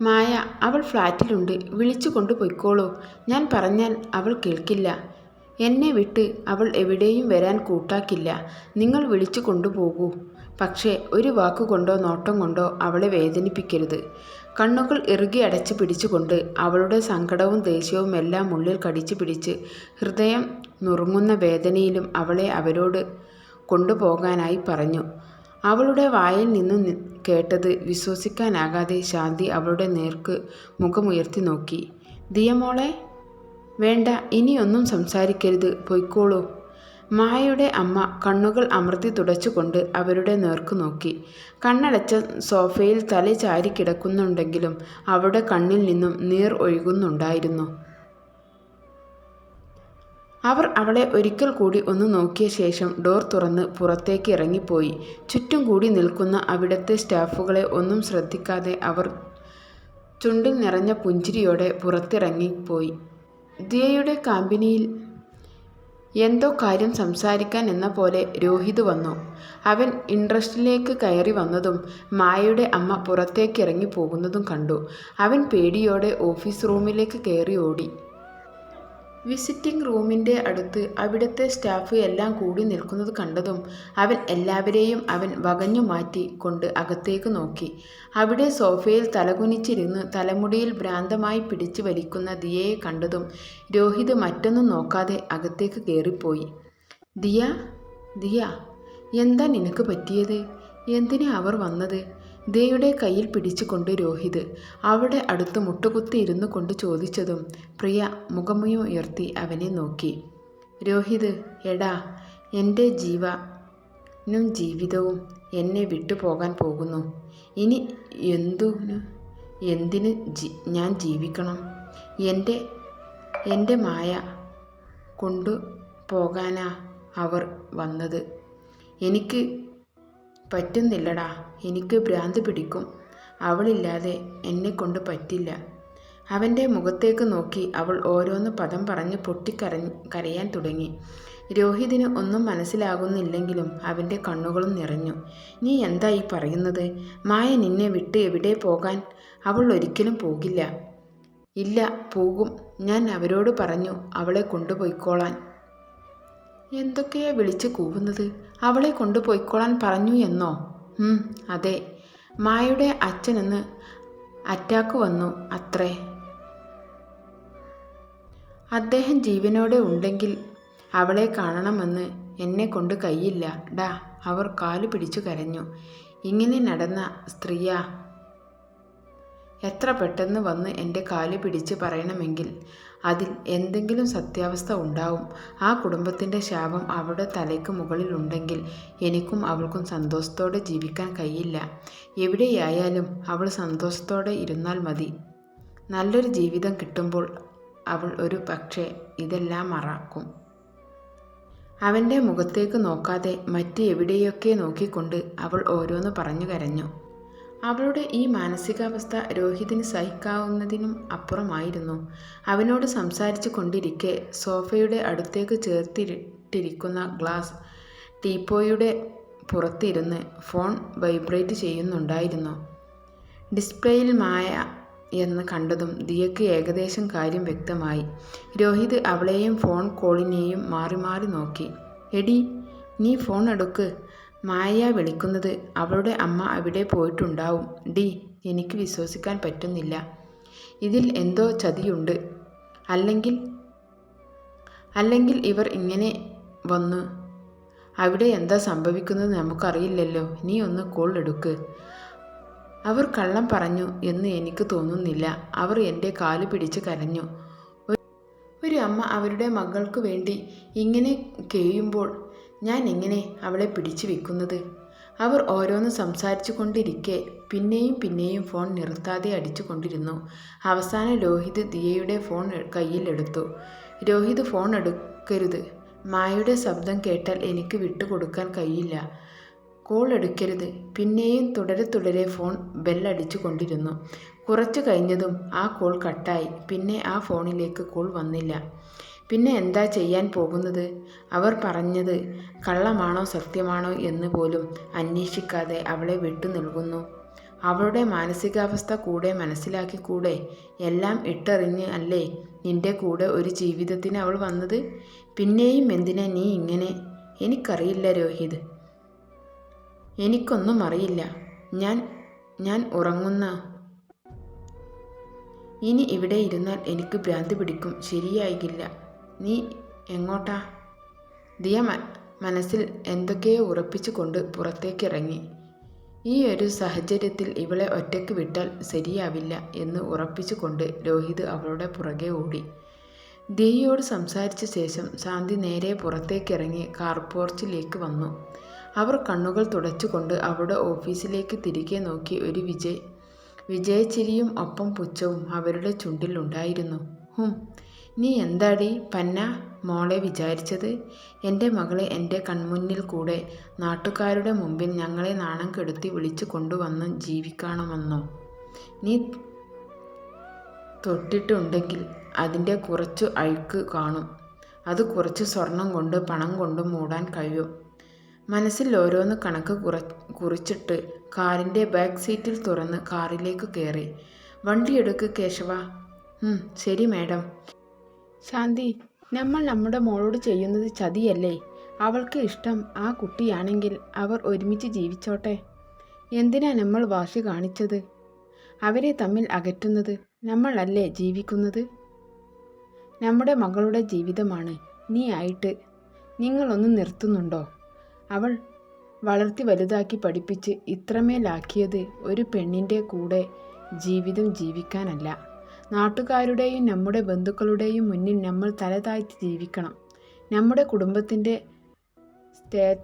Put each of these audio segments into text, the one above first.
മായ അവൾ ഫ്ലാറ്റിലുണ്ട്. വിളിച്ചു കൊണ്ടുപോയിക്കോളൂ ഞാൻ പറഞ്ഞാൽ അവൾ കേൾക്കില്ല. എന്നെ വിട്ട് അവൾ എവിടെയും വരാൻ കൂട്ടാക്കില്ല. നിങ്ങൾ വിളിച്ചു കൊണ്ടുപോകൂ പക്ഷേ ഒരു വാക്കുകൊണ്ടോ നോട്ടം കൊണ്ടോ അവളെ വേദനിപ്പിക്കരുത്. കണ്ണുകൾ ഇറുകി അടച്ചു പിടിച്ചുകൊണ്ട് അവളുടെ സങ്കടവും ദേഷ്യവും എല്ലാം ഉള്ളിൽ കടിച്ചു പിടിച്ച് ഹൃദയം നുറുങ്ങുന്ന വേദനയിലും അവളെ അവരോട് കൊണ്ടുപോകാനായി പറഞ്ഞു. അവളുടെ വായിൽ നിന്നും കേട്ടത് വിശ്വസിക്കാനാകാതെ ശാന്തി അവളുടെ നേർക്ക് മുഖമുയർത്തി നോക്കി. ദിയമോളെ വേണ്ട ഇനിയൊന്നും സംസാരിക്കരുത് പൊയ്ക്കോളൂ മായയുടെ അമ്മ കണ്ണുകൾ അമർത്തി തുടച്ചുകൊണ്ട് അവരുടെ നേർക്ക് നോക്കി. കണ്ണടച്ച സോഫയിൽ തല ചാരി കിടക്കുന്നുണ്ടെങ്കിലും അവളുടെ കണ്ണിൽ നിന്നും നീർ ഒഴുകുന്നുണ്ടായിരുന്നു. അവർ അവളെ ഒരിക്കൽ കൂടി ഒന്ന് നോക്കിയ ശേഷം ഡോർ തുറന്ന് പുറത്തേക്ക് ഇറങ്ങിപ്പോയി. ചുറ്റും കൂടി നിൽക്കുന്ന അവിടുത്തെ സ്റ്റാഫുകളെ ഒന്നും ശ്രദ്ധിക്കാതെ അവർ ചുണ്ടിൽ നിറഞ്ഞ പുഞ്ചിരിയോടെ പുറത്തിറങ്ങിപ്പോയി. ദിയയുടെ കമ്പനിയിൽ എന്തോ കാര്യം സംസാരിക്കാൻ എന്ന പോലെ രോഹിത് വന്നു. അവൻ ഇൻട്രസ്റ്റിലേക്ക് കയറി വന്നതും മായയുടെ അമ്മ പുറത്തേക്ക് ഇറങ്ങി പോകുന്നതും കണ്ടു. അവൻ പേടിയോടെ ഓഫീസ് റൂമിലേക്ക് കയറി ഓടി. വിസിറ്റിംഗ് റൂമിന്റെ അടുത്ത് അവിടുത്തെ സ്റ്റാഫ് എല്ലാം കൂടി നിൽക്കുന്നത് കണ്ടതും അവൻ എല്ലാവരെയും അവൻ വകഞ്ഞു മാറ്റി കൊണ്ട് അകത്തേക്ക് നോക്കി. അവിടെ സോഫയിൽ തലകുനിച്ചിരുന്ന് തലമുടിയിൽ ഭ്രാന്തമായി പിടിച്ചു വലിക്കുന്ന ദിയയെ കണ്ടതും രോഹിത് മറ്റൊന്നും നോക്കാതെ അകത്തേക്ക് കയറിപ്പോയി. ദിയ ദിയ എന്താ നിനക്ക് പറ്റിയത്? എന്തിനാ അവർ വന്നത്? ദയുടെ കയ്യിൽ പിടിച്ചുകൊണ്ട് രോഹിത് അവിടെ അടുത്ത് മുട്ടുകുത്തി ഇരുന്നു കൊണ്ട് ചോദിച്ചതും പ്രിയ മുഖമുയും ഉയർത്തി അവനെ നോക്കി. രോഹിത് എടാ എന്റെ ജീവനും ജീവിതവും എന്നെ വിട്ടുപോകാൻ പോകുന്നു. ഇനി എന്തു എന്തിന് ഞാൻ ജീവിക്കണം? എന്റെ എന്റെ മായ കൊണ്ടു പോകാനാ അവർ വന്നത്. എനിക്ക് പറ്റുന്നില്ലടാ. എനിക്ക് ഭ്രാന്ത് പിടിക്കും. അവളില്ലാതെ എന്നെക്കൊണ്ട് പറ്റില്ല. അവന്റെ മുഖത്തേക്ക് നോക്കി അവൾ ഓരോന്ന് പദം പറഞ്ഞ് പൊട്ടിക്കര കരയാൻ തുടങ്ങി. രോഹിതിന് ഒന്നും മനസ്സിലാകുന്നില്ലെങ്കിലും അവന്റെ കണ്ണുകളും നിറഞ്ഞു. നീ എന്താ ഈ പറയുന്നത്? മായ നിന്നെ വിട്ട് എവിടെ പോകാൻ? അവൾ ഒരിക്കലും പോകില്ല. ഇല്ല പോകും ഞാൻ അവരോട് പറഞ്ഞു അവളെ കൊണ്ടുപോയിക്കോളാൻ. എന്തൊക്കെയാ വിളിച്ച് കൂവുന്നത്? അവളെ കൊണ്ടുപോയിക്കോളാൻ പറഞ്ഞു എന്നോ? അതെ. മായയുടെ അച്ഛനെന്ന് അറ്റാക്ക് വന്നു അത്രേ. അദ്ദേഹം ജീവനോടെ ഉണ്ടെങ്കിൽ അവളെ കാണണമെന്ന് എന്നെ കൊണ്ട് കയ്യില്ല. ഡാ അവർ കാലു പിടിച്ചു കരഞ്ഞു. ഇങ്ങനെ നടന്ന സ്ത്രീയാ. എത്ര പെട്ടെന്ന് വന്ന് എന്റെ കാൽ പിടിച്ച് പറയണമെങ്കിൽ അതിൽ എന്തെങ്കിലും സത്യാവസ്ഥ ഉണ്ടാവും. ആ കുടുംബത്തിന്റെ ശാപം അവളുടെ തലയ്ക്ക് മുകളിലുണ്ടെങ്കിൽ എനിക്കും അവൾക്കും സന്തോഷത്തോടെ ജീവിക്കാൻ കഴിയില്ല. എവിടെയായാലും അവൾ സന്തോഷത്തോടെ ഇരുന്നാൽ മതി. നല്ലൊരു ജീവിതം കിട്ടുമ്പോൾ അവൾ ഒരു പക്ഷേ ഇതെല്ലാം മറക്കും. അവന്റെ മുഖത്തേക്ക് നോക്കാതെ മറ്റ് എവിടെയൊക്കെ നോക്കിക്കൊണ്ട് അവൾ ഓരോന്ന് പറഞ്ഞു കരഞ്ഞു. അവളുടെ ഈ മാനസികാവസ്ഥ രോഹിതിന് സഹിക്കാവുന്നതിനും അപ്പുറമായിരുന്നു. അവനോട് സംസാരിച്ചു കൊണ്ടിരിക്കെ സോഫയുടെ അടുത്തേക്ക് ചേർത്തിട്ടിരിക്കുന്ന ഗ്ലാസ് ടീപ്പോയുടെ പുറത്തിരുന്ന് ഫോൺ വൈബ്രേറ്റ് ചെയ്യുന്നുണ്ടായിരുന്നു. ഡിസ്പ്ലേയിൽ മായ എന്ന് കണ്ടതും ദിയക്ക് ഏകദേശം കാര്യം വ്യക്തമായി. രോഹിത് അവളെയും ഫോൺ കോളിനെയും മാറി മാറി നോക്കി. എടി നീ ഫോൺ എടുക്ക്. മായ വിളിക്കുന്നത് അവളുടെ അമ്മ അവിടെ പോയിട്ടുണ്ടാവും. ഡി എനിക്ക് വിശ്വസിക്കാൻ പറ്റുന്നില്ല. ഇതിൽ എന്തോ ചതിയുണ്ട്. അല്ലെങ്കിൽ അല്ലെങ്കിൽ ഇവർ ഇങ്ങനെ വന്നു അവിടെ എന്താ സംഭവിക്കുന്നത് നമുക്കറിയില്ലല്ലോ. നീ ഒന്ന് കോൾ എടുക്ക്. അവർ കള്ളം പറഞ്ഞു എന്ന് എനിക്ക് തോന്നുന്നില്ല. അവർ എന്റെ കാൽ പിടിച്ച് കരഞ്ഞു. ഒരു അമ്മ അവരുടെ മകൾക്ക് വേണ്ടി ഇങ്ങനെ കേയുമ്പോൾ ഞാൻ എങ്ങനെ അവളെ പിടിച്ചു വെക്കുന്നത്? അവർ ഓരോന്ന് സംസാരിച്ചു കൊണ്ടിരിക്കെ പിന്നെയും പിന്നെയും ഫോൺ നിർത്താതെ അടിച്ചു കൊണ്ടിരുന്നു. അവസാനം രോഹിത് ദിയയുടെ ഫോൺ കയ്യിലെടുത്തു രോഹിത് ഫോൺ എടുക്കരുത്. മായയുടെ ശബ്ദം കേട്ടാൽ എനിക്ക് വിട്ടുകൊടുക്കാൻ കഴിയില്ല. കോൾ എടുക്കരുത്. പിന്നെയും തുടരെ തുടരെ ഫോൺ ബെല്ലടിച്ചു കൊണ്ടിരുന്നു. കുറച്ചു കഴിഞ്ഞതും ആ കോൾ കട്ടായി. പിന്നെ ആ ഫോണിലേക്ക് കോൾ വന്നില്ല. പിന്നെ എന്താ ചെയ്യാൻ പോകുന്നത്? അവർ പറഞ്ഞത് കള്ളമാണോ സത്യമാണോ എന്ന് പോലും അന്വേഷിക്കാതെ അവളെ വിട്ടു നൽകുന്നു. അവളുടെ മാനസികാവസ്ഥ കൂടെ മനസ്സിലാക്കി കൂടെ എല്ലാം ഇട്ടറിഞ്ഞ് അല്ലേ നിന്റെ കൂടെ ഒരു ജീവിതത്തിന് അവൾ വന്നത്? പിന്നെയും എന്തിനാ നീ ഇങ്ങനെ? എനിക്കറിയില്ല രോഹിത്. എനിക്കൊന്നും അറിയില്ല. ഞാൻ ഞാൻ ഉറങ്ങുന്ന. ഇനി ഇവിടെ ഇരുന്നാൽ എനിക്ക് ഭ്രാന്തി പിടിക്കും. ശരിയായില്ല. നീ എങ്ങോട്ടാ? ദിയ മനസ്സിൽ എന്തൊക്കെയോ ഉറപ്പിച്ചുകൊണ്ട് പുറത്തേക്കിറങ്ങി. ഈ ഒരു സാഹചര്യത്തിൽ ഇവളെ ഒറ്റയ്ക്ക് വിട്ടാൽ ശരിയാവില്ല എന്ന് ഉറപ്പിച്ചുകൊണ്ട് രോഹിത് അവളുടെ പുറകെ ഓടി. ദിയയോട് സംസാരിച്ച ശേഷം ശാന്തി നേരെ പുറത്തേക്കിറങ്ങി കാർ പോർച്ചിലേക്ക് വന്നു. അവർ കണ്ണുകൾ തുടച്ചുകൊണ്ട് അവരുടെ ഓഫീസിലേക്ക് തിരികെ നോക്കി ഒരു വിജയ് വിജയച്ചിരിയും ഒപ്പം പുച്ഛവും അവരുടെ ചുണ്ടിലുണ്ടായിരുന്നു ഹും നീ എന്താടി പന്ന മോളെ വിചാരിച്ചത്? എന്റെ മകളെ എന്റെ കൺമുന്നിൽ കൂടെ നാട്ടുകാരുടെ മുമ്പിൽ ഞങ്ങളെ നാണം കെടുത്തി വിളിച്ചു കൊണ്ടുവന്ന് ജീവിക്കണമെന്നോ? നീ തൊട്ടിട്ടുണ്ടെങ്കിൽ അതിന്റെ കുറച്ചു അഴുക്ക് കാണും. അത് കുറച്ച് സ്വർണം കൊണ്ട് പണം കൊണ്ട് മൂടാൻ കഴിയും. മനസ്സിൽ ഓരോന്ന് കണക്ക് കുറ കുറിച്ചിട്ട് കാറിന്റെ ബാക്ക് സീറ്റിൽ തുറന്ന് കാറിലേക്ക് കയറി വണ്ടിയെടുക്ക് കേശവ. ശരി മാഡം. ശാന്തി നമ്മൾ നമ്മുടെ മോളോട് ചെയ്യുന്നത് ചതിയല്ലേ? അവൾക്ക് ഇഷ്ടം ആ കുട്ടിയാണെങ്കിൽ അവർ ഒരുമിച്ച് ജീവിച്ചോട്ടെ. എന്തിനാ നമ്മൾ വാശി കാണിച്ചത്? അവരെ തമ്മിൽ അകറ്റുന്നത് നമ്മളല്ലേ ജീവിക്കുന്നത്? നമ്മുടെ മകളുടെ ജീവിതമാണ് നീ ആയിട്ട് നിങ്ങളൊന്ന് നിർത്തുന്നുണ്ടോ? അവൾ വളർത്തി വലുതാക്കി പഠിപ്പിച്ച് ഇത്രമേലാക്കിയത് ഒരു പെണ്ണിന്റെ കൂടെ ജീവിതം ജീവിക്കാനല്ല. നാട്ടുകാരുടെയും നമ്മുടെ ബന്ധുക്കളുടെയും മുന്നിൽ നമ്മൾ തലതാഴ്ത്തി ജീവിക്കണം. നമ്മുടെ കുടുംബത്തിന്റെ സ്റ്റേ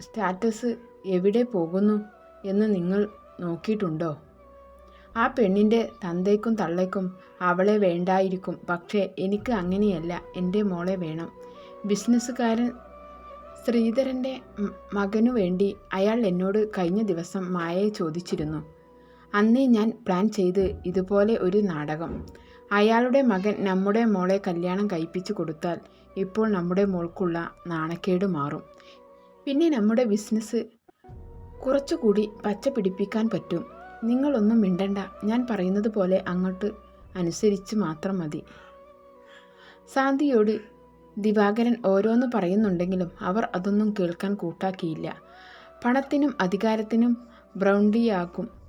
സ്റ്റാറ്റസ് എവിടെ പോകുന്നു എന്ന് നിങ്ങൾ നോക്കിയിട്ടുണ്ടോ? ആ പെണ്ണിന്റെ തന്തയ്ക്കും തള്ളയ്ക്കും അവളെ വേണ്ടായിരിക്കും. പക്ഷേ എനിക്ക് അങ്ങനെയല്ല. എന്റെ മോളെ വേണം. ബിസിനസ്സുകാരൻ ശ്രീധരന്റെ മകനു വേണ്ടി അയാൾ എന്നോട് കഴിഞ്ഞ ദിവസം മായയെ ചോദിച്ചിരുന്നു. അന്നേ ഞാൻ പ്ലാൻ ചെയ്ത് ഇതുപോലെ ഒരു നാടകം. അയാളുടെ മകൻ നമ്മുടെ മോളെ കല്യാണം കഴിപ്പിച്ചു കൊടുത്താൽ ഇപ്പോൾ നമ്മുടെ മോൾക്കുള്ള നാണക്കേട് മാറും. പിന്നെ നമ്മുടെ ബിസിനസ് കുറച്ചുകൂടി പച്ച പിടിപ്പിക്കാൻ പറ്റും. നിങ്ങളൊന്നും മിണ്ടണ്ട. ഞാൻ പറയുന്നത് പോലെ അങ്ങോട്ട് അനുസരിച്ച് മാത്രം മതി. സാന്തിയോട് ദിവാകരൻ ഓരോന്ന് പറയുന്നുണ്ടെങ്കിലും അവർ അതൊന്നും കേൾക്കാൻ കൂട്ടാക്കിയില്ല. പണത്തിനും അധികാരത്തിനും ബ്രൗണ്ടിയാക്കും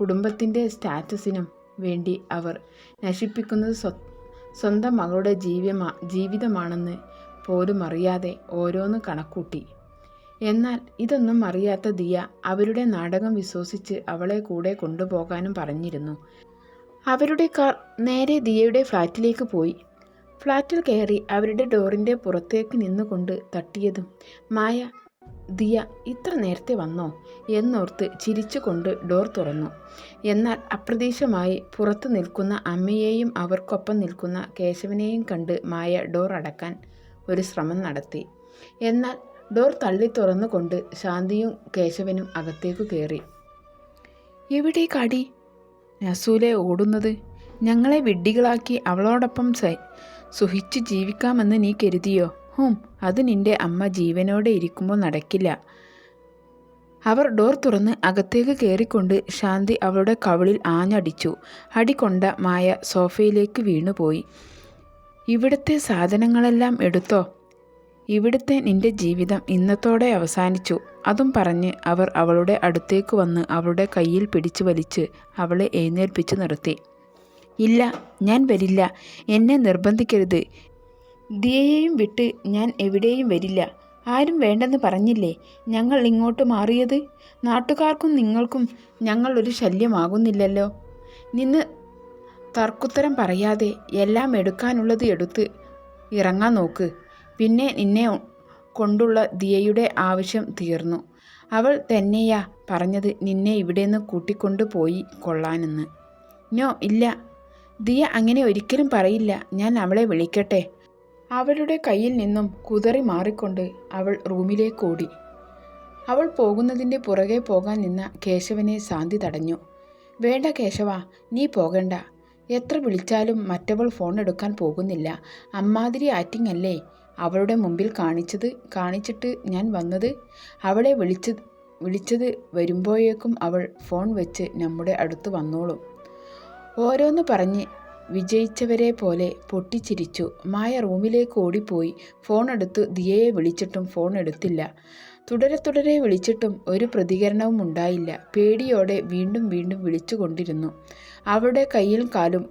കുടുംബത്തിന്റെ സ്റ്റാറ്റസിനും വേണ്ടി അവർ നശിപ്പിക്കുന്നത് സ്വ സ്വന്തം മകളുടെ ജീവിതമാ ജീവിതമാണെന്ന് പോലും അറിയാതെ ഓരോന്ന് കണക്കൂട്ടി. എന്നാൽ ഇതൊന്നും അറിയാത്ത ദിയ അവരുടെ നാടകം വിശ്വസിച്ച് അവളെ കൂടെ കൊണ്ടുപോകാനും പറഞ്ഞിരുന്നു. അവരുടെ കാർ നേരെ ദിയയുടെ ഫ്ലാറ്റിലേക്ക് പോയി. ഫ്ലാറ്റിൽ കയറി അവരുടെ ഡോറിന്റെ പുറത്തേക്ക് നിന്നുകൊണ്ട് തട്ടിയതും മായ ദിയ ഇത്ര നേരത്തെ വന്നോ? എന്നോർത്ത് ചിരിച്ചുകൊണ്ട് ഡോർ തുറന്നു. എന്നാൽ അപ്രതീക്ഷമായി പുറത്തു നിൽക്കുന്ന അമ്മയെയും അവർക്കൊപ്പം നിൽക്കുന്ന കേശവനെയും കണ്ട് മായ ഡോർ അടക്കാൻ ഒരു ശ്രമം നടത്തി. എന്നാൽ ഡോർ തള്ളി തുറന്നുകൊണ്ട് ശാന്തിയും കേശവനും അകത്തേക്ക് കയറി എവിടേക്കാടി നസൂലെ ഓടുന്നത്. ഞങ്ങളെ വിഡ്ഢികളാക്കി അവളോടൊപ്പം സുഹിച്ച് ജീവിക്കാമെന്ന് നീ കരുതിയോ? ഹും അത് നിന്റെ അമ്മ ജീവനോടെ ഇരിക്കുമ്പോൾ നടക്കില്ല. അവർ ഡോർ തുറന്ന് അകത്തേക്ക് കയറിക്കൊണ്ട് ശാന്തി അവളുടെ കവിളിൽ ആഞ്ഞടിച്ചു. അടികൊണ്ട മായ സോഫയിലേക്ക് വീണുപോയി. ഇവിടുത്തെ സാധനങ്ങളെല്ലാം എടുത്തോ? ഇവിടുത്തെ നിന്റെ ജീവിതം ഇന്നത്തോടെ അവസാനിച്ചു അതും പറഞ്ഞ് അവർ അവളുടെ അടുത്തേക്ക് വന്ന് അവളുടെ കയ്യിൽ പിടിച്ചു വലിച്ച് അവളെ എഴുന്നേൽപ്പിച്ചു നിർത്തി. ഇല്ല ഞാൻ വരില്ല. എന്നെ നിർബന്ധിക്കരുത്. ദിയയെയും വിട്ട് ഞാൻ എവിടെയും വരില്ല. ആരും വേണ്ടെന്ന് പറഞ്ഞില്ലേ? ഞങ്ങൾ ഇങ്ങോട്ട് മാറിയത്? നാട്ടുകാർക്കും നിങ്ങൾക്കും ഞങ്ങൾ ഒരു ശല്യമാകുന്നില്ലല്ലോ. നിന്ന് തർക്കുത്തരം പറയാതെ എല്ലാം എടുക്കാനുള്ളത് എടുത്ത് ഇറങ്ങാൻ നോക്ക്. പിന്നെ നിന്നെ കൊണ്ടുള്ള ദിയയുടെ ആവശ്യം തീർന്നു. അവൾ തന്നെയാ പറഞ്ഞത് നിന്നെ ഇവിടെ നിന്ന് കൂട്ടിക്കൊണ്ടു പോയി കൊള്ളാനെന്ന്. നോ ഇല്ല. ദിയ അങ്ങനെ ഒരിക്കലും പറയില്ല. ഞാൻ അവളെ വിളിക്കട്ടെ. അവളുടെ കയ്യിൽ നിന്നും കുതറി മാറിക്കൊണ്ട് അവൾ റൂമിലേക്ക് ഓടി അവൾ പോകുന്നതിന്റെ പുറകെ പോകാൻ നിന്ന കേശവനെ ശാന്തി തടഞ്ഞു. വേണ്ട കേശവ നീ പോകണ്ട. എത്ര വിളിച്ചാലും മറ്റവൾ ഫോൺ എടുക്കാൻ പോകുന്നില്ല. അമ്മാതിരി ആറ്റിംഗ് അല്ലേ? അവളുടെ മുമ്പിൽ കാണിച്ചത് കാണിച്ചിട്ട് ഞാൻ വന്നത്? അവളെ വിളിച്ച് വിളിച്ചത് വരുമ്പോഴേക്കും അവൾ ഫോൺ വെച്ച് നമ്മുടെ അടുത്ത് വന്നോളും. ഓരോന്ന് പറഞ്ഞ് വിജയിച്ചവരെ പോലെ പൊട്ടിച്ചിരിച്ചു. മായ റൂമിലേക്ക് ഓടിപ്പോയി. ഫോൺ എടുത്തു ദിയയെ വിളിച്ചിട്ടും ഫോൺ എടുത്തില്ല തുടരെ തുടരെ വിളിച്ചിട്ടും ഒരു പ്രതികരണവും ഉണ്ടായില്ല. പേടിയോടെ വീണ്ടും വീണ്ടും വിളിച്ചുകൊണ്ടിരുന്നു. അവളുടെ കയ്യിൽ കാലും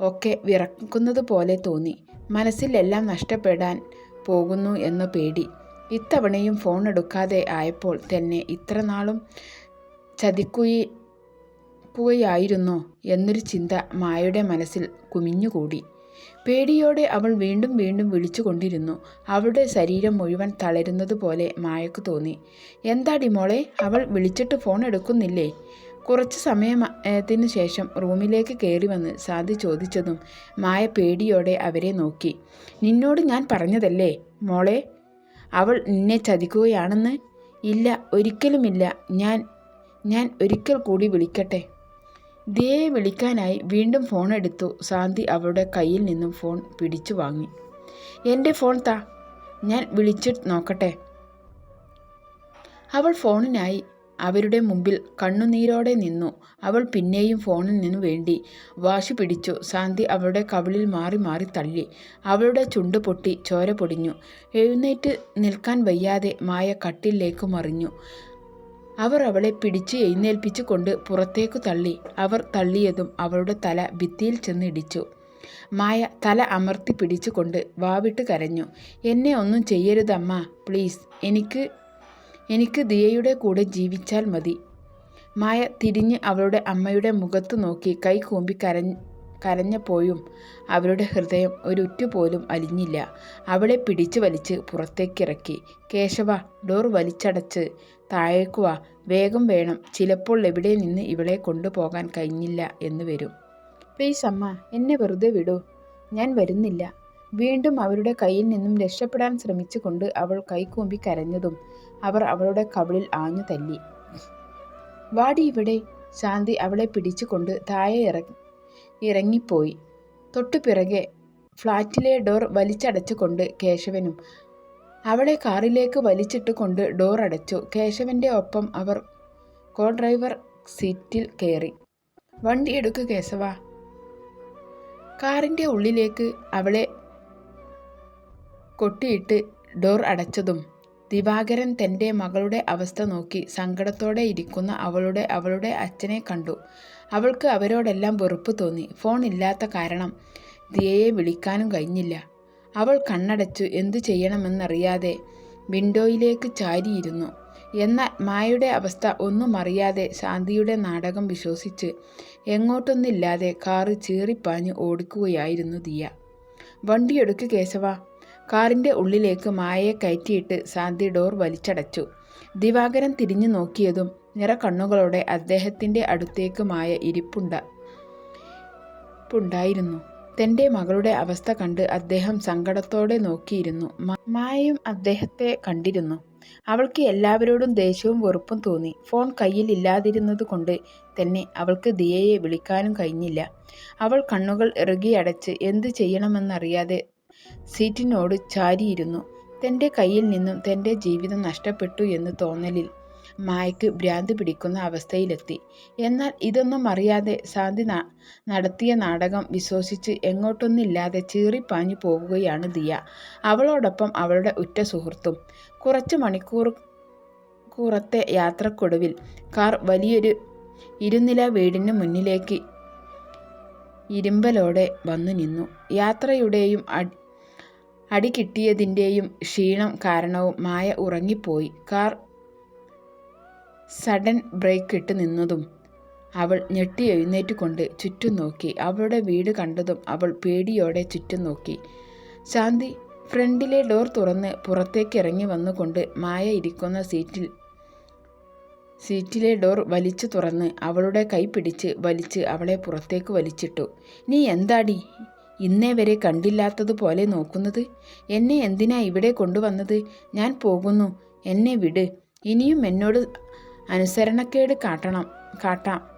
ഒക്കെ വിറക്കുന്നത് പോലെ തോന്നി. മനസ്സിലെല്ലാം നഷ്ടപ്പെടാൻ പോകുന്നു എന്ന പേടി. ഇത്തവണയും ഫോൺ എടുക്കാതെ ആയപ്പോൾ തന്നെ ഇത്രനാളും ചതിക്കുകയായിരുന്നോ എന്നൊരു ചിന്ത മായയുടെ മനസ്സിൽ കുമിഞ്ഞുകൂടി. പേടിയോടെ അവൾ വീണ്ടും വീണ്ടും വിളിച്ചുകൊണ്ടിരുന്നു. അവളുടെ ശരീരം മുഴുവൻ തളരുന്നത് പോലെ മായക്ക് തോന്നി. എന്താടി മോളെ അവൾ വിളിച്ചിട്ട് ഫോൺ എടുക്കുന്നില്ലേ? കുറച്ച് സമയത്തിന് ശേഷം റൂമിലേക്ക് കയറി വന്ന് സാധി ചോദിച്ചതും മായ പേടിയോടെ അവരെ നോക്കി. നിന്നോട് ഞാൻ പറഞ്ഞതല്ലേ മോളെ അവൾ നിന്നെ ചതിക്കുകയാണെന്ന്? ഇല്ല ഒരിക്കലുമില്ല. ഞാൻ ഞാൻ ഒരിക്കൽ കൂടി വിളിക്കട്ടെ. ദിയയെ വിളിക്കാനായി വീണ്ടും ഫോൺ എടുത്തു ശാന്തി അവളുടെ കയ്യിൽ നിന്നും ഫോൺ പിടിച്ചു വാങ്ങി. എന്റെ ഫോൺ താ. ഞാൻ വിളിച്ചു നോക്കട്ടെ. അവൾ ഫോണിനായി അവരുടെ മുമ്പിൽ കണ്ണുനീരോടെ നിന്നു. അവൾ പിന്നെയും ഫോണിൽ നിന്നു വേണ്ടി വാശി പിടിച്ചു. ശാന്തി അവളുടെ കവിളിൽ മാറി മാറി തള്ളി. അവളുടെ ചുണ്ട് പൊട്ടി ചോര പൊടിഞ്ഞു. എഴുന്നേറ്റ് നിൽക്കാൻ വയ്യാതെ മായ കട്ടിലേക്ക് മറിഞ്ഞു. അവർ അവളെ പിടിച്ച് എഴുന്നേൽപ്പിച്ചു കൊണ്ട് പുറത്തേക്കു തള്ളി. അവർ തള്ളിയതും അവളുടെ തല ഭിത്തിയിൽ ചെന്ന് ഇടിച്ചു മായ തല അമർത്തി പിടിച്ചുകൊണ്ട് വാവിട്ട് കരഞ്ഞു. എന്നെ ഒന്നും ചെയ്യരുതമ്മ പ്ലീസ്. എനിക്ക് എനിക്ക് ദിയയുടെ കൂടെ ജീവിച്ചാൽ മതി. മായ തിരിഞ്ഞ് അവളുടെ അമ്മയുടെ മുഖത്ത് നോക്കി കൈ കൂമ്പി കരഞ്ഞ് കരഞ്ഞപ്പോഴും അവരുടെ ഹൃദയം ഒരുറ്റുപോലും അലിഞ്ഞില്ല. അവളെ പിടിച്ചു വലിച്ച് പുറത്തേക്കിറക്കി. കേശവ ഡോർ വലിച്ചടച്ച്. താഴേക്കുവ വേഗം വേണം. ചിലപ്പോൾ എവിടെ നിന്ന് ഇവളെ കൊണ്ടുപോകാൻ കഴിഞ്ഞില്ല എന്ന് വരും. പ്ലീസ് അമ്മ എന്നെ വെറുതെ വിടൂ. ഞാൻ വരുന്നില്ല. വീണ്ടും അവരുടെ കയ്യിൽ നിന്നും രക്ഷപ്പെടാൻ ശ്രമിച്ചുകൊണ്ട് അവൾ കൈകൂമ്പി കരഞ്ഞതും അവർ അവളുടെ കവിളിൽ ആഞ്ഞു തല്ലി. വാടി ഇവിടെ. ശാന്തി അവളെ പിടിച്ചുകൊണ്ട് താഴെ ഇറങ്ങി ഇറങ്ങിപ്പോയി. തൊട്ടു പിറകെ ഫ്ലാറ്റിലെ ഡോർ വലിച്ചടച്ചുകൊണ്ട് കേശവനും അവളെ കാറിലേക്ക് വലിച്ചിട്ട് കൊണ്ട് ഡോർ അടച്ചു. കേശവന്റെ ഒപ്പം അവർ കോ ഡ്രൈവർ സീറ്റിൽ കയറി വണ്ടി എടുക്ക് കേശവ. കാറിന്റെ ഉള്ളിലേക്ക് അവളെ കൊട്ടിയിട്ട് ഡോർ അടച്ചതും ദിവാകരൻ തന്റെ മകളുടെ അവസ്ഥ നോക്കി സങ്കടത്തോടെ ഇരിക്കുന്ന അവളുടെ അവളുടെ അച്ഛനെ കണ്ടു. അവൾക്ക് അവരോടെല്ലാം വെറുപ്പ് തോന്നി. ഫോൺ ഇല്ലാത്ത കാരണം ദിയയെ വിളിക്കാനും കഴിഞ്ഞില്ല. അവൾ കണ്ണടച്ചു എന്തു ചെയ്യണമെന്നറിയാതെ വിൻഡോയിലേക്ക് ചാരിയിരുന്നു. എന്നാൽ മായയുടെ അവസ്ഥ ഒന്നും അറിയാതെ ശാന്തിയുടെ നാടകം വിശ്വസിച്ച് എങ്ങോട്ടൊന്നില്ലാതെ കാറ് ചീറിപ്പാഞ്ഞ് ഓടിക്കുകയായിരുന്നു ദിയ. വണ്ടിയെടുക്ക് കേശവ. കാറിന്റെ ഉള്ളിലേക്ക് മായയെ കയറ്റിയിട്ട് ശാന്തി ഡോർ വലിച്ചടച്ചു. ദിവാകരൻ തിരിഞ്ഞു നോക്കിയതും നിറ കണ്ണുകളോടെ അദ്ദേഹത്തിന്റെ അടുത്തേക്ക് മായ ഇരിപ്പുണ്ട ുണ്ടായിരുന്നു തന്റെ മകളുടെ അവസ്ഥ കണ്ട് അദ്ദേഹം സങ്കടത്തോടെ നോക്കിയിരുന്നു. മായയും അദ്ദേഹത്തെ കണ്ടിരുന്നു. അവൾക്ക് എല്ലാവരോടും ദേഷ്യവും വെറുപ്പും തോന്നി. ഫോൺ കയ്യിൽ ഇല്ലാതിരുന്നത് കൊണ്ട് തന്നെ അവൾക്ക് ദിയയെ വിളിക്കാനും കഴിഞ്ഞില്ല. അവൾ കണ്ണുകൾ ഇറുകിയടച്ച് എന്ത് ചെയ്യണമെന്നറിയാതെ സീറ്റിനോട് ചാരിയിരുന്നു. തന്റെ കയ്യിൽ നിന്നും തന്റെ ജീവിതം നഷ്ടപ്പെട്ടു എന്ന് തോന്നലിൽ മായക്ക് ഭ്രാന്ത് പിടിക്കുന്ന അവസ്ഥയിലെത്തി. എന്നാൽ ഇതൊന്നും അറിയാതെ സാന്തി നടത്തിയ നാടകം വിശ്വസിച്ച് എങ്ങോട്ടൊന്നില്ലാതെ ചീറിപ്പാഞ്ഞു പോവുകയാണ് ദിയ. അവളോടൊപ്പം അവളുടെ ഉറ്റ സുഹൃത്തും. കുറച്ച് മണിക്കൂർ കുറത്തെ യാത്രക്കൊടുവിൽ കാർ വലിയൊരു ഇരുനില വീടിന് മുന്നിലേക്ക് ഇരുമ്പലോടെ വന്നു നിന്നു. യാത്രയുടെയും അടി കിട്ടിയതിന്റെയും ക്ഷീണം കാരണവും മായ ഉറങ്ങിപ്പോയി. കാർ സഡൻ ബ്രേക്ക് ഇട്ട് നിന്നതും അവൾ ഞെട്ടി എഴുന്നേറ്റുകൊണ്ട് ചുറ്റും നോക്കി. അവളുടെ വീട് കണ്ടതും അവൾ പേടിയോടെ ചുറ്റും നോക്കി. ശാന്തി ഫ്രണ്ടിലെ ഡോർ തുറന്ന് പുറത്തേക്ക് ഇറങ്ങി വന്നുകൊണ്ട് മായ ഇരിക്കുന്ന സീറ്റിൽ സീറ്റിലെ ഡോർ വലിച്ചു തുറന്ന് അവളുടെ കൈ പിടിച്ച് വലിച്ച് അവളെ പുറത്തേക്ക് വലിച്ചിട്ടു. നീ എന്താടി? ഇന്നേ വരെ കണ്ടില്ലാത്തതുപോലെ നോക്കുന്നത്? എന്നെ എന്തിനാ ഇവിടെ കൊണ്ടുവന്നത്? ഞാൻ പോകുന്നു. എന്നെ വിട്. ഇനിയും എന്നോട് അനുസരണക്കേട് കാട്ടണം കാട്ടാം.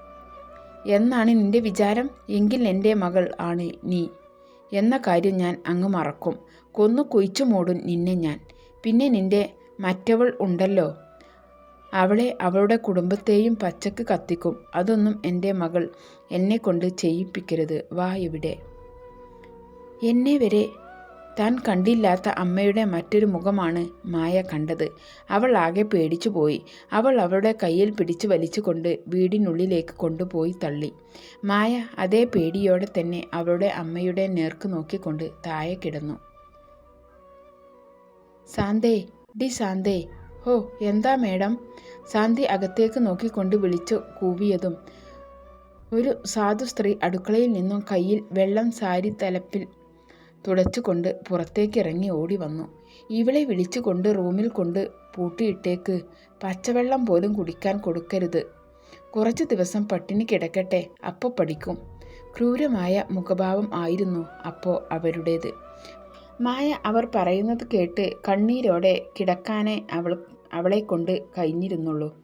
എന്നാണ് നിന്റെ വിചാരം? എങ്കിൽ എന്റെ മകൾ ആണ് നീ. എന്ന കാര്യം ഞാൻ അങ്ങ് മറക്കും. കൊന്നു കുഴിച്ചു മൂടും നിന്നെ ഞാൻ. പിന്നെ നിന്റെ മറ്റവൾ ഉണ്ടല്ലോ. അവളെ അവളുടെ കുടുംബത്തെയും പച്ചക്ക് കത്തിക്കും. അതൊന്നും എന്റെ മകൾ എന്നെ കൊണ്ട് ചെയ്യിപ്പിക്കരുത്. വാ ഇവിടെ. എന്നെ വരെ താൻ കണ്ടില്ലാത്ത അമ്മയുടെ മറ്റൊരു മുഖമാണ് മായ കണ്ടത്. അവൾ ആകെ പേടിച്ചു പോയി. അവൾ അവളുടെ കയ്യിൽ പിടിച്ചു വലിച്ചുകൊണ്ട് വീടിനുള്ളിലേക്ക് കൊണ്ടുപോയി തള്ളി. മായ അതേ പേടിയോടെ തന്നെ അവളുടെ അമ്മയുടെ നേർക്ക് നോക്കിക്കൊണ്ട് താഴെ കിടന്നു. സാന്തേ ഡി സാന്തേ ഹോ എന്താ മേഡം? സാന്തി അകത്തേക്ക് നോക്കിക്കൊണ്ട് വിളിച്ചു കൂവിയതും. ഒരു സാധു സ്ത്രീ അടുക്കളയിൽ നിന്നും കയ്യിൽ വെള്ളം സാരി തലപ്പിൽ തുടച്ചുകൊണ്ട് പുറത്തേക്ക് ഇറങ്ങി ഓടി വന്നു. ഇവളെ വിളിച്ചുകൊണ്ട് റൂമിൽ കൊണ്ട് പൂട്ടിയിട്ടേക്ക്. പച്ചവെള്ളം പോലും കുടിക്കാൻ കൊടുക്കരുത്. കുറച്ച് ദിവസം പട്ടിണി കിടക്കട്ടെ അപ്പോൾ പഠിക്കും. ക്രൂരമായ മുഖഭാവം ആയിരുന്നു അപ്പോൾ അവരുടേത്. മായ അവർ പറയുന്നത് കേട്ട് കണ്ണീരോടെ കിടക്കാനേ അവൾ അവളെ കൊണ്ട് കഴിഞ്ഞിരുന്നുള്ളൂ.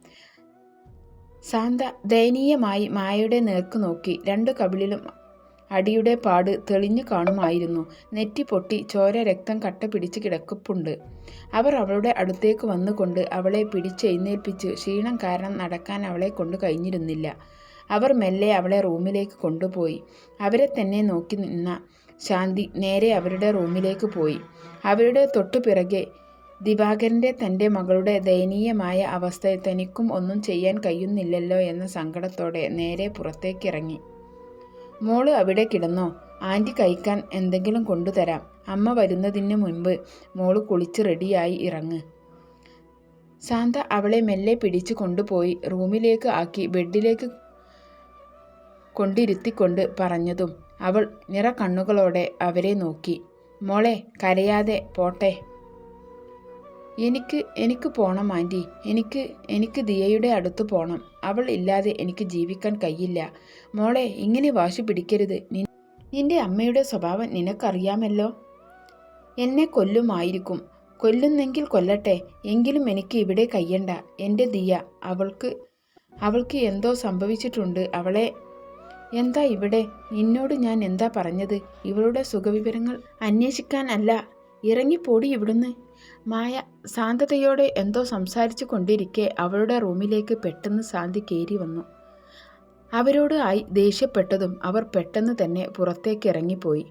സാന്ത ദയനീയമായി മായയുടെ നേർക്ക് നോക്കി. രണ്ടു കവിളിലും അടിയുടെ പാട് തെളിഞ്ഞു കാണുമായിരുന്നു. നെറ്റി പൊട്ടി ചോര രക്തം കട്ട പിടിച്ച് കിടക്കുപ്പുണ്ട് അവർ അവളുടെ അടുത്തേക്ക് വന്നുകൊണ്ട് അവളെ പിടിച്ചെഴുന്നേൽപ്പിച്ച് ക്ഷീണം കാരണം നടക്കാൻ അവളെ കൊണ്ട് കഴിഞ്ഞിരുന്നില്ല. അവർ മെല്ലെ അവളെ റൂമിലേക്ക് കൊണ്ടുപോയി. അവരെ തന്നെ നോക്കി നിന്ന ശാന്തി നേരെ അവരുടെ റൂമിലേക്ക് പോയി. അവരുടെ തൊട്ടു പിറകെ ദിവാകരന്റെ തന്റെ മകളുടെ ദയനീയമായ അവസ്ഥയെ തനിക്കും ഒന്നും ചെയ്യാൻ കഴിയുന്നില്ലല്ലോ എന്ന സങ്കടത്തോടെ നേരെ പുറത്തേക്കിറങ്ങി. മോൾ അവിടെ കിടന്നോ? ആന്റി കഴിക്കാൻ എന്തെങ്കിലും കൊണ്ടുതരാം. അമ്മ വരുന്നതിന് മുൻപ് മോൾ കുളിച്ച് റെഡിയായി ഇറങ്ങ്. ശാന്ത അവളെ മെല്ലെ പിടിച്ചു കൊണ്ടുപോയി റൂമിലേക്ക് ആക്കി ബെഡിലേക്ക് കൊണ്ടിരുത്തിക്കൊണ്ട് പറഞ്ഞതും അവൾ നിറ കണ്ണുകളോടെ അവരെ നോക്കി. മോളെ കരയാതെ പോട്ടെ. എനിക്ക് എനിക്ക് പോണം ആന്റി. എനിക്ക് എനിക്ക് ദിയയുടെ അടുത്ത് പോണം. അവൾ ഇല്ലാതെ എനിക്ക് ജീവിക്കാൻ കഴിയില്ല മോളെ ഇങ്ങനെ വാശി പിടിക്കരുത്. നിന്റെ അമ്മയുടെ സ്വഭാവം നിനക്കറിയാമല്ലോ? എന്നെ കൊല്ലുമായിരിക്കും. കൊല്ലുന്നെങ്കിൽ കൊല്ലട്ടെ. എങ്കിലും എനിക്ക് ഇവിടെ കയ്യണ്ട. എന്റെ ദിയ അവൾക്ക് അവൾക്ക് എന്തോ സംഭവിച്ചിട്ടുണ്ട്. അവളെ എന്താ ഇവിടെ? നിന്നോട് ഞാൻ എന്താ പറഞ്ഞത്? ഇവളുടെ സുഖവിവരങ്ങൾ അന്വേഷിക്കാനല്ല ഇറങ്ങിപ്പോടി ഇവിടുന്ന്. മായ ശാന്തതയോടെ എന്തോ സംസാരിച്ചു കൊണ്ടിരിക്കെ അവളുടെ റൂമിലേക്ക് പെട്ടെന്ന് ശാന്തി കയറി വന്നു. അവരോട് ആയി ദേഷ്യപ്പെട്ടതും അവർ പെട്ടെന്ന് തന്നെ പുറത്തേക്ക് ഇറങ്ങിപ്പോയി.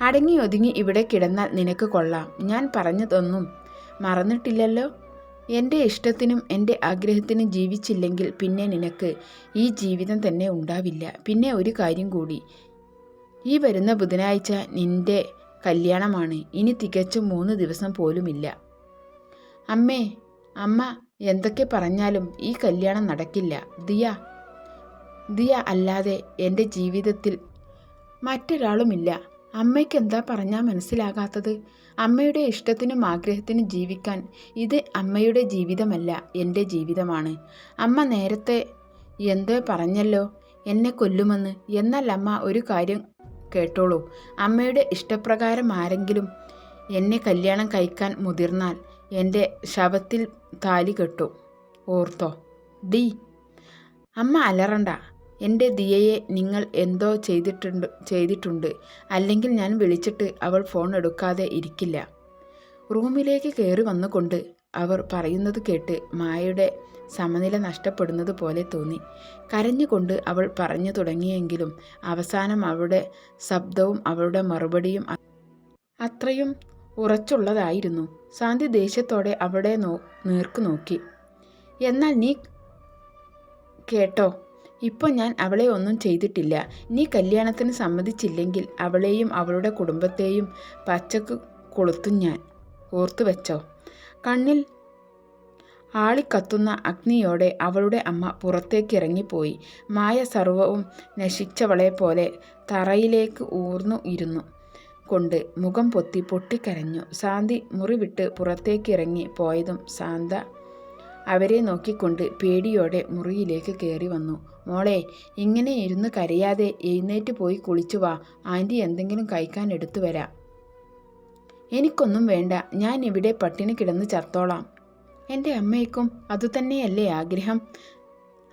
അടങ്ങി ഒതുങ്ങി ഇവിടെ കിടന്നാൽ നിനക്ക് കൊള്ളാം. ഞാൻ പറഞ്ഞതൊന്നും മറന്നിട്ടില്ലല്ലോ. എന്റെ ഇഷ്ടത്തിനും എന്റെ ആഗ്രഹത്തിനും ജീവിച്ചില്ലെങ്കിൽ പിന്നെ നിനക്ക് ഈ ജീവിതം തന്നെ ഉണ്ടാവില്ല. പിന്നെ ഒരു കാര്യം കൂടി. ഈ വരുന്ന ബുധനാഴ്ച നിന്റെ കല്യാണമാണ്. ഇനി തികച്ചും മൂന്ന് ദിവസം പോലുമില്ല. അമ്മേ അമ്മ എന്തൊക്കെ പറഞ്ഞാലും ഈ കല്യാണം നടക്കില്ല. ദിയ ദിയ അല്ലാതെ എന്റെ ജീവിതത്തിൽ മറ്റൊരാളുമില്ല. അമ്മയ്ക്ക് എന്താ പറഞ്ഞാൽ മനസ്സിലാകാത്തത്? അമ്മയുടെ ഇഷ്ടത്തിനും ആഗ്രഹത്തിനും ജീവിക്കാൻ ഇത് അമ്മയുടെ ജീവിതമല്ല എന്റെ ജീവിതമാണ്. അമ്മ നേരത്തെ എന്തോ പറഞ്ഞല്ലോ എന്നെ കൊല്ലുമെന്ന്. എന്നാൽ അമ്മ ഒരു കാര്യം കേട്ടോളൂ. അമ്മയുടെ ഇഷ്ടപ്രകാരം ആരെങ്കിലും എന്നെ കല്യാണം കഴിക്കാൻ മുതിർന്നാൽ എന്റെ ശവത്തിൽ താലി കെട്ടു. ഓർത്തോ? ഡി. അമ്മ അലറണ്ട. എന്റെ ദിയയെ നിങ്ങൾ എന്തോ ചെയ്തിട്ടുണ്ട് ചെയ്തിട്ടുണ്ട്. അല്ലെങ്കിൽ ഞാൻ വിളിച്ചിട്ട് അവൾ ഫോൺ എടുക്കാതെ ഇരിക്കില്ല. റൂമിലേക്ക് കയറി വന്നുകൊണ്ട് അവർ പറയുന്നത് കേട്ട് മായയുടെ സമനില നഷ്ടപ്പെടുന്നത് പോലെ തോന്നി. കരഞ്ഞുകൊണ്ട് അവൾ പറഞ്ഞു തുടങ്ങിയെങ്കിലും അവസാനം അവളുടെ ശബ്ദവും അവളുടെ മറുപടിയും അത്രയും ഉറച്ചുള്ളതായിരുന്നു. സാന്തി ദേഷ്യത്തോടെ അവളുടെ നോ നേർക്കു നോക്കി. എന്നാൽ നീ കേട്ടോ ഇപ്പോൾ ഞാൻ അവളെ ഒന്നും ചെയ്തിട്ടില്ല. നീ കല്യാണത്തിന് സമ്മതിച്ചില്ലെങ്കിൽ അവളെയും അവളുടെ കുടുംബത്തെയും പച്ചക്ക് കൊളുത്തും ഞാൻ. ഓർത്തു വെച്ചോ കണ്ണിൽ ആളിക്കത്തുന്ന അഗ്നിയോടെ അവളുടെ അമ്മ പുറത്തേക്കിറങ്ങിപ്പോയി. മായ സർവവും നശിച്ചവളെ പോലെ തറയിലേക്ക് ഊർന്നു ഇരുന്നു കൊണ്ട് മുഖം പൊത്തി പൊട്ടിക്കരഞ്ഞു. ശാന്തി മുറിവിട്ട് പുറത്തേക്കിറങ്ങി പോയതും ശാന്ത അവരെ നോക്കിക്കൊണ്ട് പേടിയോടെ മുറിയിലേക്ക് കയറി വന്നു. മോളെ ഇങ്ങനെ ഇരുന്ന് കരയാതെ എഴുന്നേറ്റ് പോയി കുളിച്ചു വാ. ആന്റി എന്തെങ്കിലും കഴിക്കാൻ എടുത്തു വരാം. എനിക്കൊന്നും വേണ്ട. ഞാൻ ഇവിടെ പട്ടിണി കിടന്ന് ചത്തോളാം. എന്റെ അമ്മയ്ക്കും അതുതന്നെയല്ലേ ആഗ്രഹം.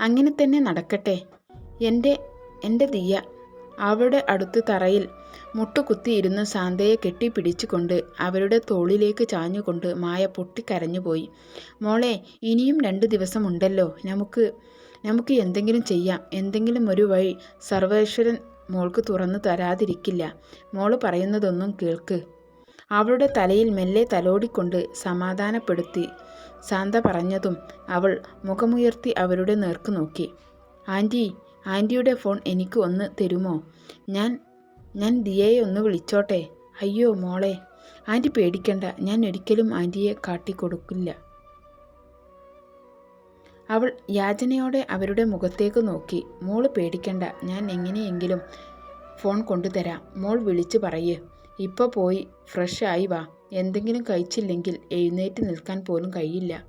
അങ്ങനെ തന്നെ നടക്കട്ടെ. എന്റെ എന്റെ ദിയ അവളുടെ അടുത്ത് തറയിൽ മുട്ടുകുത്തിയിരുന്ന സാന്തയെ കെട്ടിപ്പിടിച്ചുകൊണ്ട് അവരുടെ തോളിലേക്ക് ചാഞ്ഞുകൊണ്ട് മായ പൊട്ടിക്കരഞ്ഞുപോയി. മോളെ ഇനിയും രണ്ട് ദിവസമുണ്ടല്ലോ. നമുക്ക് നമുക്ക് എന്തെങ്കിലും ചെയ്യാം. എന്തെങ്കിലും ഒരു വഴി സർവേശ്വരൻ മോൾക്ക് തുറന്നു തരാതിരിക്കില്ല. മോൾ പറയുന്നതൊന്നും കേൾക്ക്. അവളുടെ തലയിൽ മെല്ലെ തലോടിക്കൊണ്ട് സമാധാനപ്പെടുത്തി ശാന്ത പറഞ്ഞതും അവൾ മുഖമുയർത്തി അവരുടെ നേർക്ക് നോക്കി. ആന്റി ആന്റിയുടെ ഫോൺ എനിക്ക് ഒന്ന് തരുമോ? ഞാൻ ഞാൻ ദിയയെ ഒന്ന് വിളിച്ചോട്ടെ. അയ്യോ മോളെ. ആന്റി പേടിക്കണ്ട. ഞാൻ ഒരിക്കലും ആന്റിയെ കാട്ടിക്കൊടുക്കില്ല. അവൾ യാചനയോടെ അവരുടെ മുഖത്തേക്ക് നോക്കി. മോൾ പേടിക്കണ്ട. ഞാൻ എങ്ങനെയെങ്കിലും ഫോൺ കൊണ്ടുതരാം. മോൾ വിളിച്ചു പറയേ. ഇപ്പോൾ പോയി ഫ്രഷ് ആയി വാ. എന്തെങ്കിലും കഴിച്ചില്ലെങ്കിൽ എഴുന്നേറ്റ് നിൽക്കാൻ പോലും കഴിയില്ല.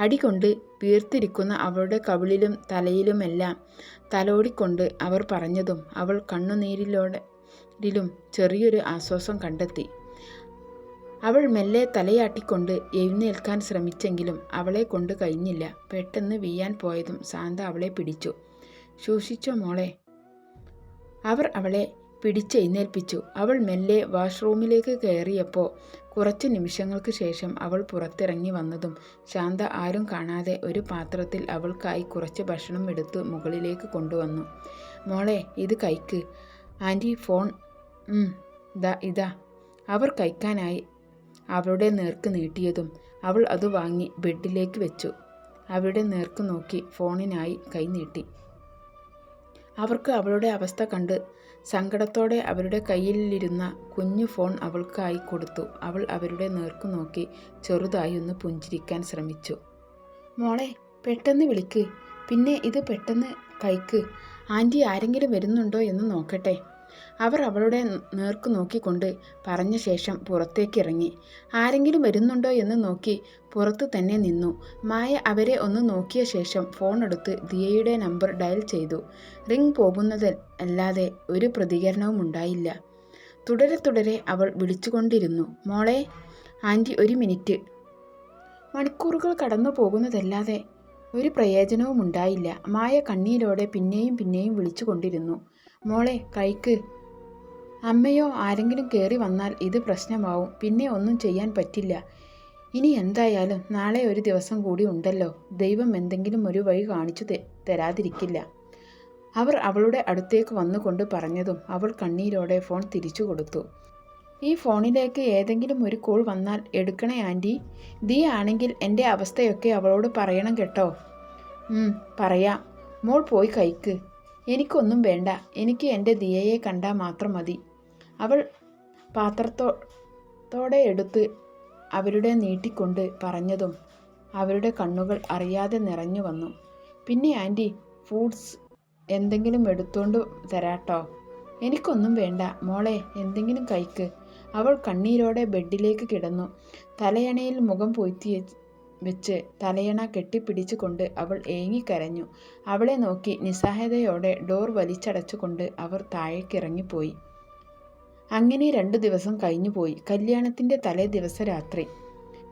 അടികൊണ്ട് വീർത്തിരിക്കുന്ന അവളുടെ കവിളിലും തലയിലുമെല്ലാം തലോടിക്കൊണ്ട് അവർ പറഞ്ഞതും അവൾ കണ്ണുനീരിലോടിലും ചെറിയൊരു ആശ്വാസം കണ്ടെത്തി. അവൾ മെല്ലെ തലയാട്ടിക്കൊണ്ട് എഴുന്നേൽക്കാൻ ശ്രമിച്ചെങ്കിലും അവളെ കൊണ്ട് കഴിഞ്ഞില്ല. പെട്ടെന്ന് വീയാൻ പോയതും ശാന്ത അവളെ പിടിച്ചു. സൂക്ഷിച്ചോ മോളെ? അവർ അവളെ പിടിച്ചെഴുന്നേൽപ്പിച്ചു. അവൾ മെല്ലെ വാഷ്റൂമിലേക്ക് കയറിയപ്പോൾ കുറച്ച് നിമിഷങ്ങൾക്ക് ശേഷം അവൾ പുറത്തിറങ്ങി വന്നതും ശാന്ത ആരും കാണാതെ ഒരു പാത്രത്തിൽ അവൾക്കായി കുറച്ച് ഭക്ഷണം എടുത്ത് മുകളിലേക്ക് കൊണ്ടുവന്നു. മോളെ ഇത് കൈക്ക് ആന്റി ഫോൺ ഇതാ ഇതാ. അവർ കഴിക്കാനായി അവളുടെ നേർക്ക് നീട്ടിയതും അവൾ അത് വാങ്ങി ബെഡിലേക്ക് വെച്ചു. അവളുടെ നേർക്ക് നോക്കി ഫോണിനായി കൈ നീട്ടി. അവർക്ക് അവളുടെ അവസ്ഥ കണ്ട് സങ്കടത്തോടെ അവരുടെ കയ്യിലിരുന്ന കുഞ്ഞു ഫോൺ അവൾക്കായി കൊടുത്തു. അവൾ അവരുടെ നേർക്കു നോക്കി ചെറുതായി ഒന്ന് പുഞ്ചിരിക്കാൻ ശ്രമിച്ചു. മോളെ പെട്ടെന്ന് വിളിക്ക്. പിന്നെ ഇത് പെട്ടെന്ന് കൈക്ക്. ആന്റി ആരെങ്കിലും വരുന്നുണ്ടോ എന്ന് നോക്കട്ടെ. അവർ അവളുടെ നേർക്ക് നോക്കിക്കൊണ്ട് പറഞ്ഞ ശേഷം പുറത്തേക്ക് ഇറങ്ങി ആരെങ്കിലും വരുന്നുണ്ടോ എന്ന് നോക്കി പുറത്തു തന്നെ നിന്നു. മായ അവരെ ഒന്ന് നോക്കിയ ശേഷം ഫോൺ എടുത്ത് ദിയയുടെ നമ്പർ ഡയൽ ചെയ്തു. റിംഗ് പോകുന്നത് അല്ലാതെ ഒരു പ്രതികരണവും ഉണ്ടായില്ല. തുടരെ തുടരെ അവൾ വിളിച്ചുകൊണ്ടിരുന്നു. മോളെ ആന്റി ഒരു മിനിറ്റ്. മണിക്കൂറുകൾ കടന്നു പോകുന്നതല്ലാതെ ഒരു പ്രയോജനവും ഉണ്ടായില്ല. മായ കണ്ണീരോടെ പിന്നെയും പിന്നെയും വിളിച്ചുകൊണ്ടിരുന്നു. മോളെ കൈക്ക്. അമ്മയോ ആരെങ്കിലും കയറി വന്നാൽ ഇത് പ്രശ്നമാവും. പിന്നെ ഒന്നും ചെയ്യാൻ പറ്റില്ല. ഇനി എന്തായാലും നാളെ ഒരു ദിവസം കൂടി ഉണ്ടല്ലോ. ദൈവം എന്തെങ്കിലും ഒരു വഴി കാണിച്ചു തരാതിരിക്കില്ല. അവർ അവളുടെ അടുത്തേക്ക് വന്നുകൊണ്ട് പറഞ്ഞതും അവൾ കണ്ണീരോടെ ഫോൺ തിരിച്ചു കൊടുത്തു. ഈ ഫോണിലേക്ക് ഏതെങ്കിലും ഒരു കോൾ വന്നാൽ എടുക്കണേ ആന്റി ദീ ആണെങ്കിൽ എന്റെ അവസ്ഥയൊക്കെ അവളോട് പറയണം കേട്ടോ. പറയാം. മോൾ പോയി കൈക്ക്. എനിക്കൊന്നും വേണ്ട. എനിക്ക് എന്റെ ദിയയെ കണ്ടാൽ മാത്രം മതി. അവൾ പാത്രത്തോടെ എടുത്ത് അവരുടെ നീട്ടിക്കൊണ്ട് പറഞ്ഞതും അവരുടെ കണ്ണുകൾ അറിയാതെ നിറഞ്ഞു വന്നു. പിന്നെ ആന്റി ഫ്രൂട്ട്സ് എന്തെങ്കിലും എടുത്തുകൊണ്ട് തരാട്ടോ. എനിക്കൊന്നും വേണ്ട. മോളെ എന്തെങ്കിലും കഴിക്ക്. അവൾ കണ്ണീരോടെ ബെഡിലേക്ക് കിടന്നു. തലയണയിൽ മുഖം പൊയ്ത്തി വെച്ച് തലയണ കെട്ടിപ്പിടിച്ചുകൊണ്ട് അവൾ ഏങ്ങിക്കരഞ്ഞു. അവളെ നോക്കി നിസ്സഹായതയോടെ ഡോർ വലിച്ചടച്ചുകൊണ്ട് അവർ താഴേക്കിറങ്ങിപ്പോയി. അങ്ങനെ രണ്ടു ദിവസം കഴിഞ്ഞുപോയി. കല്യാണത്തിന്റെ തലേ ദിവസ രാത്രി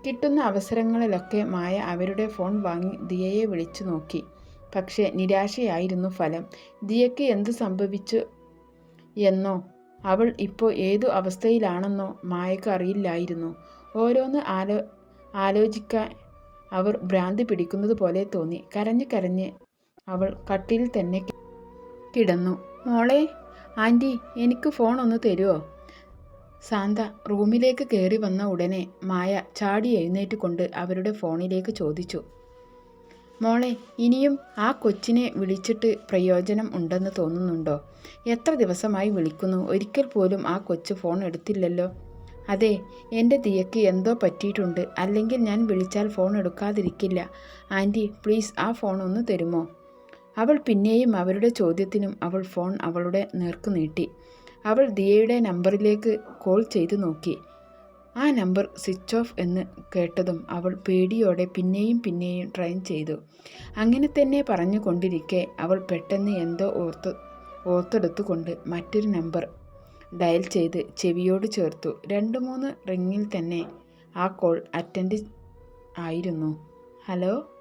കിട്ടുന്ന അവസരങ്ങളിലൊക്കെ മായ അവരുടെ ഫോൺ വാങ്ങി ദിയയെ വിളിച്ചു നോക്കി. പക്ഷേ നിരാശയായിരുന്നു ഫലം. ദിയയ്ക്ക് എന്തു സംഭവിച്ചു എന്നോ അവൾ ഇപ്പോൾ ഏതു അവസ്ഥയിലാണെന്നോ മായക്ക് അറിയില്ലായിരുന്നു. ഓരോന്ന് ആലോ ആലോചിക്കാൻ അവർ ഭ്രാന്തി പിടിക്കുന്നത് പോലെ തോന്നി. കരഞ്ഞ് കരഞ്ഞ് അവൾ കട്ടിൽ തന്നെ കിടന്നു. മോളെ ആന്റി എനിക്ക് ഫോൺ ഒന്ന് തരുമോ സാന്ത റൂമിലേക്ക് കയറി വന്ന ഉടനെ മായ ചാടി എഴുന്നേറ്റ് കൊണ്ട് അവരുടെ ഫോണിലേക്ക് ചോദിച്ചു. മോളെ ഇനിയും ആ കൊച്ചിനെ വിളിച്ചിട്ട് പ്രയോജനം ഉണ്ടെന്ന് തോന്നുന്നുണ്ടോ? എത്ര ദിവസമായി വിളിക്കുന്നു? ഒരിക്കൽ പോലും ആ കൊച്ചു ഫോൺ എടുത്തില്ലല്ലോ. അതെ എന്റെ ദിയക്ക് എന്തോ പറ്റിയിട്ടുണ്ട്. അല്ലെങ്കിൽ ഞാൻ വിളിച്ചാൽ ഫോൺ എടുക്കാതിരിക്കില്ല. ആന്റി പ്ലീസ് ആ ഫോൺ ഒന്ന് തരുമോ? അവൾ പിന്നെയും അവരുടെ ചോദ്യത്തിനും അവൾ ഫോൺ അവളുടെ നേർക്ക് നീട്ടി. അവൾ ദിയയുടെ നമ്പറിലേക്ക് കോൾ ചെയ്തു നോക്കി. ആ നമ്പർ സ്വിച്ച് ഓഫ് എന്ന് കേട്ടതും അവൾ പേടിയോടെ പിന്നെയും പിന്നെയും ട്രൈൻ ചെയ്തു. അങ്ങനെ തന്നെ പറഞ്ഞുകൊണ്ടിരിക്കെ അവൾ പെട്ടെന്ന് എന്തോ ഓർത്ത് ഓർത്തെടുത്തുകൊണ്ട് മറ്റൊരു നമ്പർ ഡയൽ ചെയ്ത് ചെവിയോട് ചേർത്തു. രണ്ട് മൂന്ന് റിങ്ങിൽ തന്നെ ആ കോൾ അറ്റൻഡ് ആയിരുന്നു. ഹലോ?